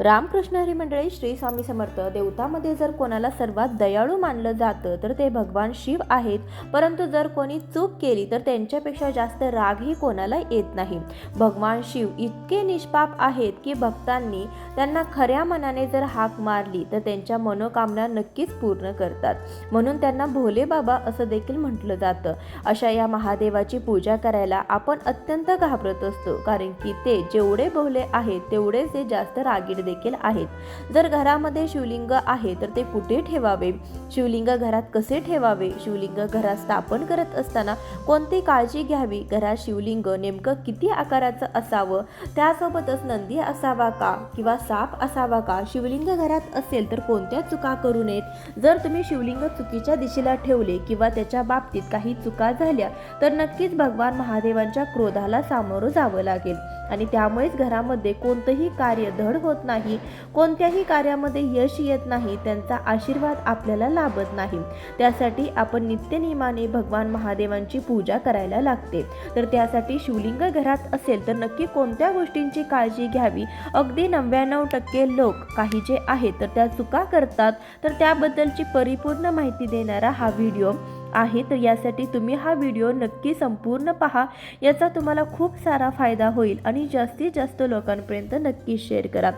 रामकृष्ण हरी मंडळी श्री स्वामी समर्थ देवतामध्ये जर कोणाला सर्वात दयाळू मानलं जातं तर ते भगवान शिव आहेत. परंतु जर कोणी चूक केली तर त्यांच्यापेक्षा जास्त रागही कोणाला येत नाही. भगवान शिव इतके निष्पाप आहेत की भक्तांनी त्यांना खऱ्या मनाने जर हाक मारली तर त्यांच्या मनोकामना नक्कीच पूर्ण करतात. म्हणून त्यांना भोले बाबा असं देखील म्हटलं जातं. अशा या महादेवाची पूजा करायला आपण अत्यंत घाबरत असतो कारण की ते जेवढे भोले आहेत तेवढेच ते जास्त रागीड देखील आहेत. जर घरामध्ये शिवलिंग आहे तर ते कुठे ठेवावे? शिवलिंग घरात कसे ठेवावे? शिवलिंग घरात स्थापन करत असताना कोणती काळजी घ्यावी? घरात शिवलिंग नेमकं किती आकाराचं असावं? त्यासोबतच नंदी असावा का? किंवा साप असावा का? शिवलिंग घरात असेल तर कोणत्या चुका करू नयेत? जर तुम्ही शिवलिंग चुकीच्या दिशेला ठेवले किंवा त्याच्या बाबतीत काही चुका झाल्या तर नक्कीच भगवान महादेवांच्या क्रोधाला सामोरं जावं लागेल. आणि त्यामुळेच घरामध्ये कोणतंही कार्य धड होत नाही. कोणत्याही कार्यामध्ये यश येत नाही त्यांचा आशीर्वाद आपल्याला लाभत नाही. त्यासाठी आपण नित्यनियमाने भगवान महादेवांची पूजा करायला लागते. तर त्यासाठी शिवलिंग घरात असेल तर नक्की कोणत्या गोष्टींची काळजी घ्यावी? अगदी नव्याण्णव टक्के लोक काही जे आहेत तर त्या चुका करतात. तर त्याबद्दलची परिपूर्ण माहिती देणारा हा व्हिडिओ आहे. तर यासाठी तुम्ही हा व्हिडिओ नक्की संपूर्ण पहा. याचा तुम्हाला खूप सारा फायदा होईल आणि जास्तीत जास्त लोकांपर्यंत नक्की शेअर करा.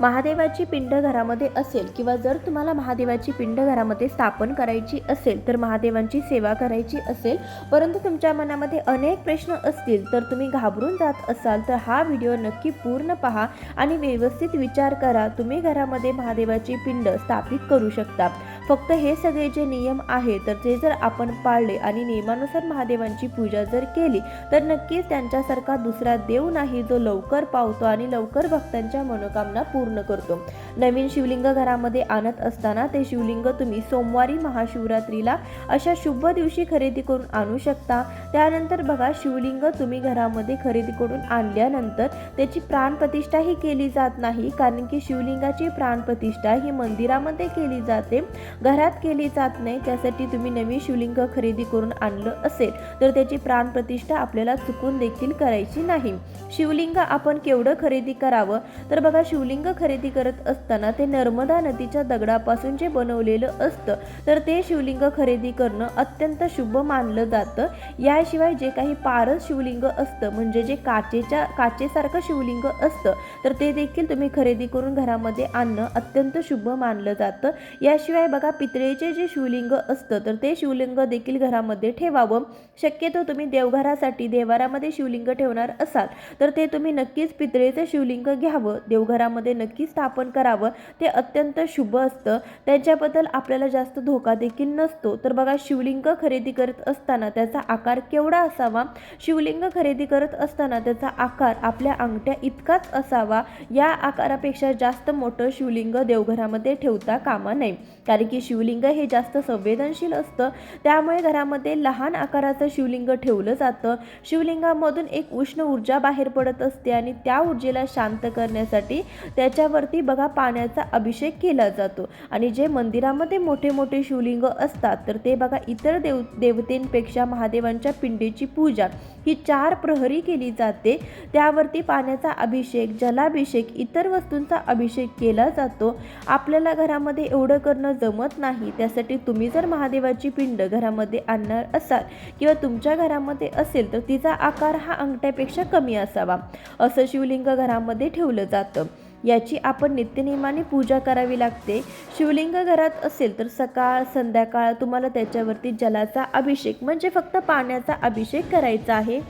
महादेवाची पिंड घरामध्ये असेल किंवा जर तुम्हाला महादेवाची पिंड घरामध्ये स्थापन करायची असेल तर महादेवांची सेवा करायची असेल परंतु तुमच्या मनामध्ये अनेक प्रश्न असतील तर तुम्ही घाबरून जात असाल तर हा व्हिडिओ नक्की पूर्ण पहा आणि व्यवस्थित विचार करा. तुम्ही घरामध्ये महादेवाची पिंड स्थापित करू शकता. फक्त हे सगळे जे नियम आहेत तर ते जर आपण पाळले आणि नियमानुसार महादेवांची पूजा जर केली तर नक्कीच त्यांच्यासारखा दुसरा देव नाही जो लवकर पावतो आणि लवकर भक्तांच्या मनोकामना पूर्ण पूर्ण करतो. नवीन शिवलिंग घरामध्ये आणत असताना ते शिवलिंग तुम्ही सोमवारी महाशिवरात्रीला अशा शुभ दिवशी खरेदी करून आणू शकता. त्यानंतर बघा शिवलिंग तुम्ही घरामध्ये खरेदी करून आणल्यानंतर त्याची प्राणप्रतिष्ठाही केली जात नाही. कारण की शिवलिंगाची प्राणप्रतिष्ठा ही मंदिरामध्ये केली जाते. घरात केली जात नाही. त्यासाठी तुम्ही नवीन शिवलिंग खरेदी करून आणलं असेल तर त्याची प्राणप्रतिष्ठा आपल्याला चुकून देखील करायची नाही. शिवलिंग आपण केवढं खरेदी करावं? तर बघा शिवलिंग खरेदी करत असताना ते नर्मदा नदीच्या दगडापासून जे बनवलेलं असतं तर ते शिवलिंग खरेदी करणं अत्यंत शुभ मानलं जातं. याशिवाय जे काही पारस शिवलिंग असतं म्हणजे जे काचेच्या काचेसारखं शिवलिंग असतं तर ते देखील तुम्ही खरेदी करून घरामध्ये आणणं अत्यंत शुभ मानलं जातं. याशिवाय बघा पितळेचे जे शिवलिंग असतं तर ते शिवलिंग देखील घरामध्ये ठेवावं. शक्यतो तुम्ही देवघरासाठी देवारामध्ये शिवलिंग ठेवणार असाल तर ते तुम्ही नक्कीच पितळेचं शिवलिंग घ्यावं. देवघरामध्ये नक्की स्थापन करावं. ते अत्यंत शुभ असतं. त्यांच्याबद्दल आपल्याला जास्त धोका देखील नसतो. तर बघा शिवलिंग खरेदी करत असताना त्याचा आकार केवढा असावा? शिवलिंग खरेदी करत असताना त्याचा आकार आपल्या अंगठ्या इतकाच असावा? या आकारापेक्षा जास्त मोठं शिवलिंग देवघरामध्ये ठेवता कामा नये. कारण की शिवलिंग हे जास्त संवेदनशील असतं. त्यामुळे घरामध्ये लहान आकाराचं शिवलिंग ठेवलं जातं. शिवलिंगामधून एक उष्ण ऊर्जा बाहेर पडत असते आणि त्या ऊर्जेला शांत करण्यासाठी त्या त्याच्यावरती बघा पाण्याचा अभिषेक केला जातो. आणि जे मंदिरामध्ये मोठे मोठे शिवलिंग असतात तर ते बघा इतर देव देवतेंपेक्षा महादेवांच्या पिंडीची पूजा ही चार प्रहरी केली जाते. त्यावरती पाण्याचा अभिषेक जलाभिषेक इतर वस्तूंचा अभिषेक केला जातो. आपल्याला घरामध्ये एवढं करणं जमत नाही. त्यासाठी तुम्ही जर महादेवाची पिंड घरामध्ये आणणार असाल किंवा तुमच्या घरामध्ये असेल तर तिचा आकार हा अंगठ्यापेक्षा कमी असावा. असं शिवलिंग घरामध्ये ठेवलं जातं. याची आपण नित्यनियमाने पूजा करावी लागते. शिवलिंग घरात असेल तर सकाळ संध्याकाळ तुम्हाला त्याच्यावरती जलाचा अभिषेक म्हणजे फक्त पाण्याचा अभिषेक करायचा आहे.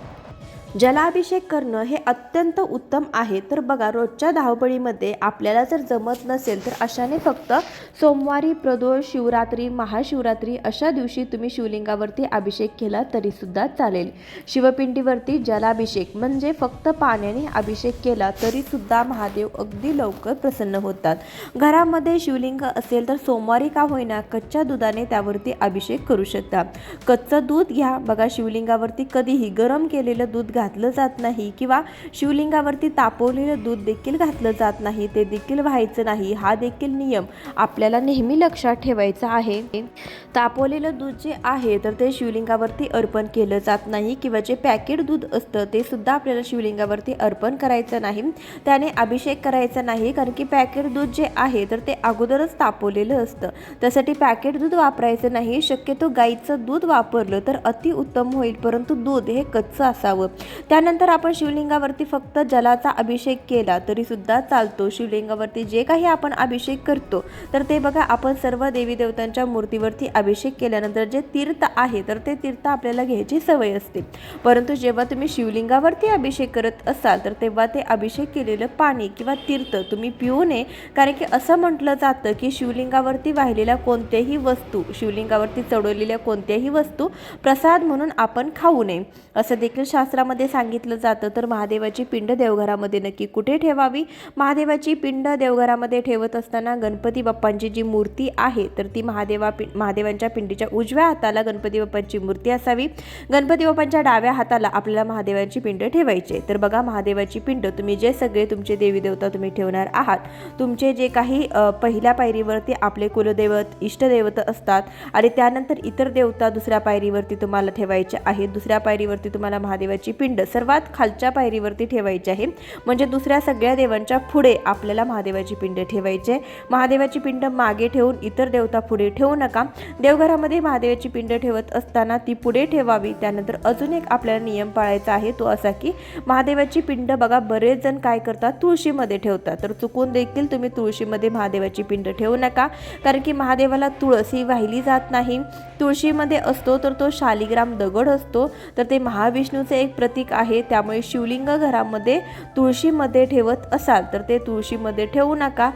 जलाभिषेक करणं हे अत्यंत उत्तम आहे. तर बघा रोजच्या धावपळीमध्ये आपल्याला जर जमत नसेल तर अशाने फक्त सोमवारी प्रदोष शिवरात्री महाशिवरात्री अशा दिवशी तुम्ही शिवलिंगावरती अभिषेक केला तरीसुद्धा चालेल. शिवपिंडीवरती जलाभिषेक म्हणजे फक्त पाण्याने अभिषेक केला तरीसुद्धा महादेव अगदी लवकर प्रसन्न होतात. घरामध्ये शिवलिंग असेल तर सोमवारी का होईना कच्च्या दुधाने त्यावरती अभिषेक करू शकता. कच्चं दूध घ्या. बघा शिवलिंगावरती कधीही गरम केलेलं दूध घातलं जात नाही किंवा शिवलिंगावरती तापवलेलं दूध देखील घातलं जात नाही ते देखील व्हायचं नाही. हा देखील नियम आपल्याला नेहमी लक्षात ठेवायचा आहे. तापवलेलं दूध जे आहे तर ते शिवलिंगावरती अर्पण केलं जात नाही किंवा जे पॅकेट दूध असतं ते सुद्धा आपल्याला शिवलिंगावरती अर्पण करायचं नाही. त्याने अभिषेक करायचा नाही कारण की पॅकेट दूध जे आहे तर ते अगोदरच तापवलेलं असतं. त्यासाठी पॅकेट दूध वापरायचं नाही शक्यतो गाईचं दूध वापरलं तर अतिउत्तम होईल परंतु दूध हे कच्चं असावं. त्यानंतर आपण शिवलिंगावरती फक्त जलाचा अभिषेक केला तरी सुद्धा चालतो. शिवलिंगावरती जे काही आपण अभिषेक करतो तर ते बघा आपण सर्व देवी देवतांच्या मूर्तीवरती अभिषेक केल्यानंतर जे तीर्थ आहे तर ते तीर्थ आपल्याला घ्यायची सवय असते. परंतु जेव्हा तुम्ही शिवलिंगावरती अभिषेक करत असाल तर तेव्हा ते अभिषेक केलेलं पाणी किंवा तीर्थ तुम्ही पिऊ नये. कारण की असं म्हटलं जातं की शिवलिंगावरती वाहिलेल्या कोणत्याही वस्तू शिवलिंगावरती चढवलेल्या कोणत्याही वस्तू प्रसाद म्हणून आपण खाऊ नये. असं देखील शास्त्रामध्ये सांगितलं जातं. तर महादेवाची पिंड देवघरामध्ये नक्की कुठे ठेवावी? महादेवाची पिंड देवघरामध्ये ठेवत असताना गणपती बाप्पांची जी मूर्ती आहे तर ती महादेवा पि महादेवांच्या पिंडीच्या उजव्या हाताला गणपती बाप्पांची मूर्ती असावी. गणपती बाप्पांच्या डाव्या हाताला आपल्याला महादेवाची पिंड ठेवायची आहे. तर बघा महादेवाची पिंड तुम्ही जे सगळे तुमचे देवी देवता तुम्ही ठेवणार आहात तुमचे जे काही पहिल्या पायरीवरती आपले कुलदैवत इष्टदैवत असतात आणि त्यानंतर इतर देवता दुसऱ्या पायरीवरती तुम्हाला ठेवायचे आहेत. दुसऱ्या पायरीवरती तुम्हाला महादेवाची पिंड सर्वात खालच्या पायरीवरती ठेवायची आहे. म्हणजे दुसऱ्या सगळ्या देवांच्या पुढे आपल्याला महादेवाची पिंड ठेवायचे. महादेवाची पिंड मागे ठेवून इतर देवता पुढे ठेवू नका. देवघरामध्ये महादेवाची पिंड ठेवत असताना ती पुढे ठेवावी. त्यानंतर अजून एक आपल्याला नियम पाळायचा आहे तो असा की महादेवाची पिंड बघा बरेच जण काय करतात? तुळशीमध्ये ठेवतात. तर चुकून देखील तुम्ही तुळशीमध्ये महादेवाची पिंड ठेवू नका. कारण की महादेवाला तुळस ही वाहिली जात नाही. तुळशीमध्ये असतो तर तो शालिग्राम दगड असतो. तर ते महाविष्णूचे एक प्रति प्रतीक आहे त्यामुळे शिवलिंग घरामध्ये तुळशीमध्ये ठेवत असाल तर ते तुळशीमध्ये ठेवू नका.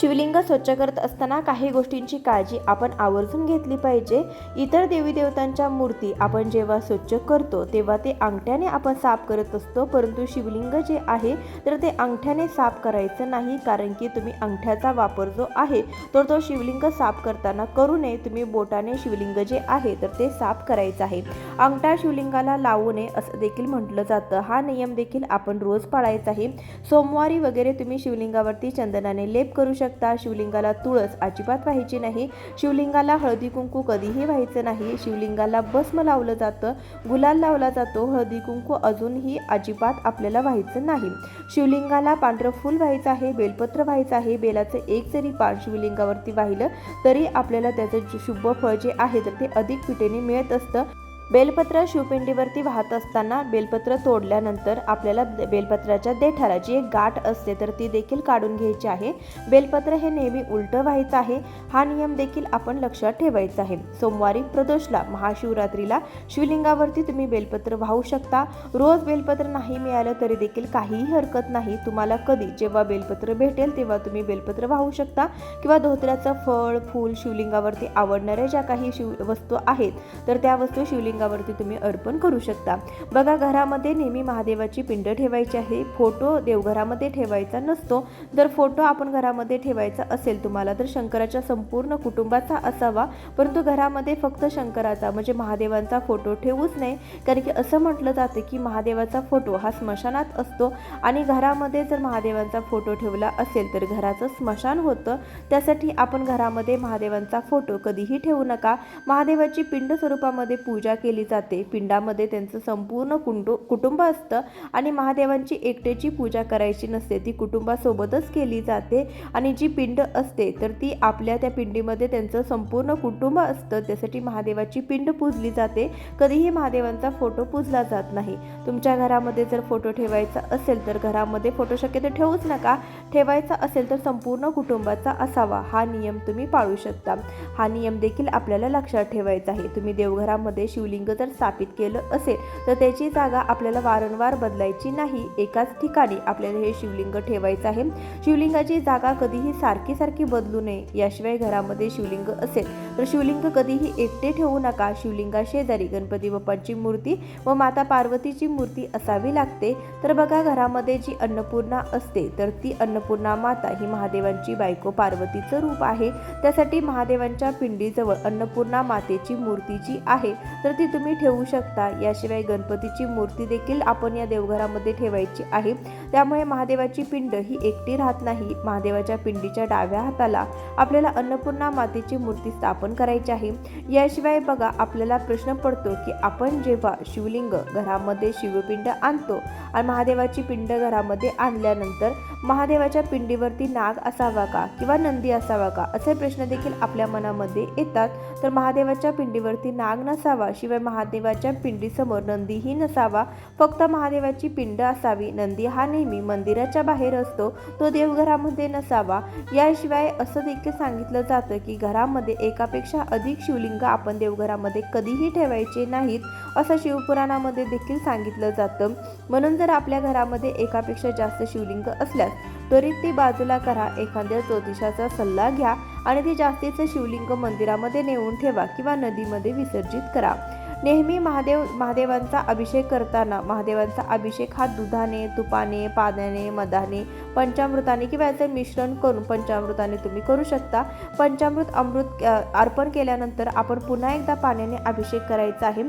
शिवलिंग स्वच्छ करत असताना काही गोष्टींची काळजी आपण आवर्जून घेतली पाहिजे. इतर देवी देवतांच्या मूर्ती आपण जेव्हा स्वच्छ करतो तेव्हा ते अंगठ्याने आपण साफ करत असतो. परंतु शिवलिंग जे आहे तर ते अंगठ्याने साफ करायचं नाही कारण की तुम्ही अंगठ्याचा वापर जो आहे तर तो शिवलिंग साफ करताना करू नये. तुम्ही बोटाने शिवलिंग जे आहे तर ते साफ करायचं आहे. अंगठा शिवलिंगाला लावू नये असं देखील म्हटलं जातं. हा नियम देखील आपण रोज पाळायचा आहे. सोमवारी वगैरे तुम्ही शिवलिंगावरती चंदनाने लेप करू शकता शिवलिंगाला तुळस अजिबात व्हायची नाही. शिवलिंगाला हळदी कुंकू कधीही व्हायचं नाही. शिवलिंगाला भस्म लावलं जातं. गुलाल लावला जातो. हळदी कुंकू अजूनही अजिबात आपल्याला व्हायचं नाही. शिवलिंगाला पांढरं फूल व्हायचं आहे. बेलपत्र व्हायचं आहे. बेलाचं एक जरी पान शिवलिंगावरती वाहिलं तरी आपल्याला त्याचं शुभ फळ जे आहे तर ते अधिक पिठेने मिळत असतं. बेलपत्र शिवपिंडीवरती वाहत असताना बेलपत्र तोडल्यानंतर आपल्याला बेलपत्राच्या देठाला जी एक गाठ असते तर ती देखील काढून घ्यायची आहे. बेलपत्र हे नेहमी उलटं व्हायचं आहे. हा नियम देखील आपण लक्षात ठेवायचा आहे. सोमवारी प्रदोषला महाशिवरात्रीला शिवलिंगावरती तुम्ही बेलपत्र वाहू शकता. रोज बेलपत्र नाही मिळालं तरी देखील काहीही हरकत नाही. तुम्हाला कधी जेव्हा बेलपत्र भेटेल तेव्हा तुम्ही बेलपत्र वाहू शकता. किंवा धोत्र्याचं फळ फूल शिवलिंगावरती आवडणाऱ्या ज्या काही शिव वस्तू आहेत तर त्या वस्तू शिवलिंग अंगावरती तुम्ही अर्पण करू शकता. बघा घरामध्ये नेहमी महादेवाची पिंड ठेवायची आहे. फोटो देवघरामध्ये ठेवायचा नसतो. जर फोटो आपण घरामध्ये ठेवायचा असेल तुम्हाला तर शंकराच्या संपूर्ण कुटुंबाचा असावा. परंतु घरामध्ये फक्त शंकराचा म्हणजे महादेवांचा फोटो ठेवूच नये. कारण की असं म्हटलं जातं की महादेवाचा फोटो हा स्मशानात असतो. आणि घरामध्ये जर महादेवांचा फोटो ठेवला असेल तर घराचं स्मशान होतं. त्यासाठी आपण घरामध्ये महादेवांचा फोटो कधीही ठेवू नका. महादेवाची पिंड स्वरूपामध्ये पूजा केली जाते. पिंडामध्ये त्यांचं संपूर्ण कुंटू कुटुंब असतं आणि महादेवांची एकट्याची पूजा करायची नसते. ती कुटुंबासोबतच केली जाते आणि जी पिंड असते तर ती आपल्या त्या पिंडीमध्ये त्यांचं संपूर्ण कुटुंब असतं. त्यासाठी महादेवाची पिंड पूजली जाते. कधीही महादेवांचा फोटो पूजला जात नाही. तुमच्या घरामध्ये जर फोटो ठेवायचा असेल तर घरामध्ये फोटो शक्यतो ठेवूच नका. ठेवायचा असेल तर संपूर्ण कुटुंबाचा असावा. हा नियम तुम्ही पाळू शकता. हा नियम देखील आपल्याला लक्षात ठेवायचा आहे. तुम्ही देवघरामध्ये शिवलिंग जर स्थापित केलं असेल तर त्याची जागा आपल्याला वारंवार बदलायची नाही. एकाच ठिकाणी आपल्याला हे शिवलिंग ठेवायचं आहे. शिवलिंगाची जागा कधीही सारखी सारखी बदलू नये. याशिवाय घरामध्ये शिवलिंग असेल. तर शिवलिंग कधीही एकटे ठेवू नका. शिवलिंगाशेजारी गणपती बाप्पांची मूर्ती व माता पार्वतीची मूर्ती असावी लागते. तर बघा घरामध्ये जी अन्नपूर्णा असते तर ती अन्नपूर्णा माता ही महादेवांची बायको पार्वतीचं रूप आहे. त्यासाठी महादेवांच्या पिंडीजवळ अन्नपूर्णा मातेची मूर्ती जी आहे तर ती तुम्ही ठेवू शकता. याशिवाय गणपतीची मूर्ती देखील आपण या देवघरामध्ये ठेवायची आहे. त्यामुळे महादेवाची पिंड ही एकटी राहत नाही. महादेवाच्या पिंडीच्या डाव्या हाताला आपल्याला अन्नपूर्णा मातेची मूर्ती स्थापन करायची आहे. याशिवाय बघा आपल्याला प्रश्न पडतो की आपण जेव्हा शिवलिंग घरामध्ये शिवपिंड आणतो आणि महादेवाची पिंड घरामध्ये आणल्यानंतर महादेवाच्या पिंडीवरती नाग असावा का किंवा नंदी असावा का? असे प्रश्न देखील आपल्या मनामध्ये येतात. तर महादेवाच्या पिंडीवरती नाग नसावा शिवाय महादेवाच्या पिंडीसमोर नंदीही नसावा. फक्त महादेवाची पिंड असावी. नंदी हा नेहमी मंदिराच्या बाहेर असतो. तो देवघरामध्ये नसावा. याशिवाय असं देखील सांगितलं जातं की घरामध्ये एका एकापेक्षा अधिक शिवलिंग आपण देवघरामध्ये कधीही ठेवायचे नाहीत असं शिवपुराणामध्ये देखील सांगितलं जातं. म्हणून जर आपल्या घरामध्ये एकापेक्षा जास्त शिवलिंग असल्यास त्वरित ती बाजूला करा एखाद्या ज्योतिषाचा सल्ला घ्या आणि ती जास्तीचं शिवलिंग मंदिरामध्ये नेऊन ठेवा किंवा नदीमध्ये विसर्जित करा. नेहमी महादेव महादेवांचा अभिषेक करताना महादेवांचा अभिषेक हा दुधाने तुपाने पाण्याने मधाने पंचामृताने किंवा याचे मिश्रण करून पंचामृताने तुम्ही करू शकता. पंचामृत अमृत अर्पण केल्यानंतर आपण पुन्हा एकदा पाण्याने अभिषेक करायचा आहे.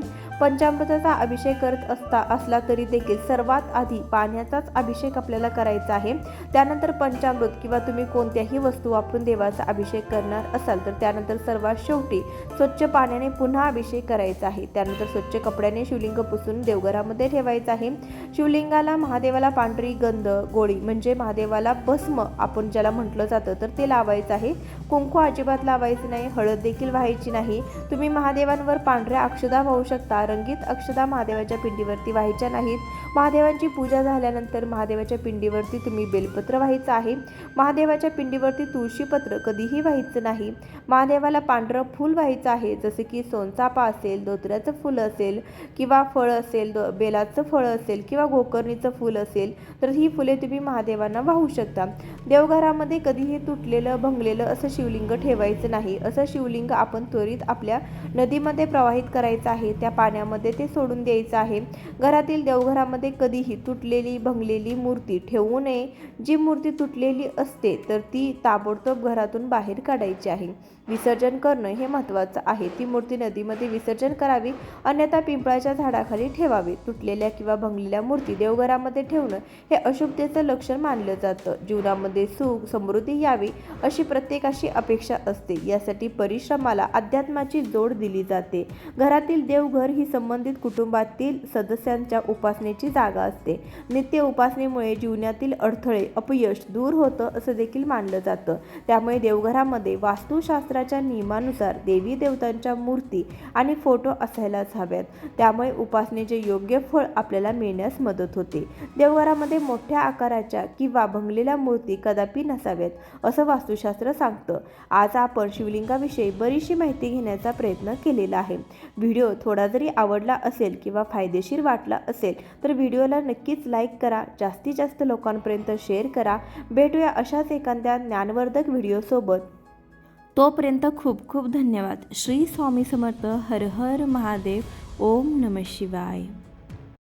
पंचामृताचा अभिषेक करत असता असला तरी देखील सर्वात आधी पाण्याचाच अभिषेक आपल्याला करायचा आहे. त्यानंतर पंचामृत किंवा तुम्ही कोणत्याही वस्तू वापरून देवाचा अभिषेक करणार असाल तर त्यानंतर सर्वात शेवटी स्वच्छ पाण्याने पुन्हा अभिषेक करायचा आहे. त्यानंतर स्वच्छ कपड्याने शिवलिंग पुसून देवघरामध्ये ठेवायचं आहे. शिवलिंगाला महादेवाला पांढरी गंध गोळी म्हणजे महादेवाला भस्म आपण ज्याला म्हटलं जातं तर ते लावायचं आहे. कुंकू अजिबात लावायचं नाही हळद देखील व्हायची नाही. तुम्ही महादेवांवर पांढऱ्या अक्षदा वाहू शकता रंगीत अक्षदा महादेवाच्या पिंडीवरती व्हायच्या नाहीत. महादेवांची पूजा झाल्यानंतर महादेवाच्या पिंडीवरती तुम्ही बेलपत्र व्हायचं आहे. महादेवाच्या पिंडीवरती तुळशीपत्र कधीही व्हायचं नाही. महादेवाला पांढरं फूल व्हायचं आहे. जसं की सोनचापा असेल धोत्र्याचं फुल असेल किंवा फळ असेल दो- बेलाचं फळ असेल किंवा गोकर्णीचं फूल असेल तर ही फुले तुम्ही महादेवांना वाहू शकता. देवघरामध्ये कधीही तुटलेलं भंगलेलं असं शिवलिंग ठेवायचं नाही. असं शिवलिंग आपण त्वरित आपल्या नदीमध्ये प्रवाहित करायचं आहे. त्या पाण्यामध्ये ते सोडून द्यायचं आहे. घरातील देवघरामध्ये कधीही तुटलेली भंगलेली मूर्ती ठेवू नये. जी मूर्ती तुटलेली असते तर ती ताबडतोब घरातून बाहेर काढायची आहे. विसर्जन करणं हे महत्त्वाचं आहे. ती मूर्ती नदीमध्ये विसर्जन करावी अन्यथा पिंपळाच्या झाडाखाली ठेवावी. तुटलेल्या किंवा भंगलेल्या मूर्ती देवघरामध्ये ठेवणं हे अशुभतेचं लक्षण मानलं जातं. जीवनामध्ये सुख समृद्धी यावी अशी प्रत्येकाशी अपेक्षा असते. यासाठी परिश्रमाला अध्यात्माची जोड दिली जाते. घरातील देवघर ही ही संबंधित कुटुंबातील सदस्यांच्या उपासनेची जागा असते. नित्य उपासनेमुळे जीवनातील अडथळे अपयश दूर होतं असं देखील मानलं जातं. त्यामुळे देवघरामध्ये वास्तुशास्त्राच्या नियमानुसार देवी देवतांच्या मूर्ती आणि फोटो असायलाच हव्यात. त्यामुळे उपासनेचे योग्य फळ आपल्याला मिळण्यास मदत होते. देवघरामध्ये मोठ्या आकाराच्या किंवा भंगलेल्या मूर्ती कदापि नसाव्यात असं वास्तुशास्त्र सांगतं. आज आपण शिवलिंगाविषयी बरीचशी माहिती घेण्याचा प्रयत्न केलेला आहे. व्हिडिओ थोडा जरी आवडला असेल किंवा फायदेशीर वाटला असेल तर व्हिडिओला नक्कीच लाईक करा. जास्तीत जास्त लोकांपर्यंत शेअर करा. भेटूया अशाच एखाद्या ज्ञानवर्धक व्हिडिओसोबत तोपर्यंत खूप खूप धन्यवाद. श्री स्वामी समर्थ हर हर महादेव. ओम नम शिवाय.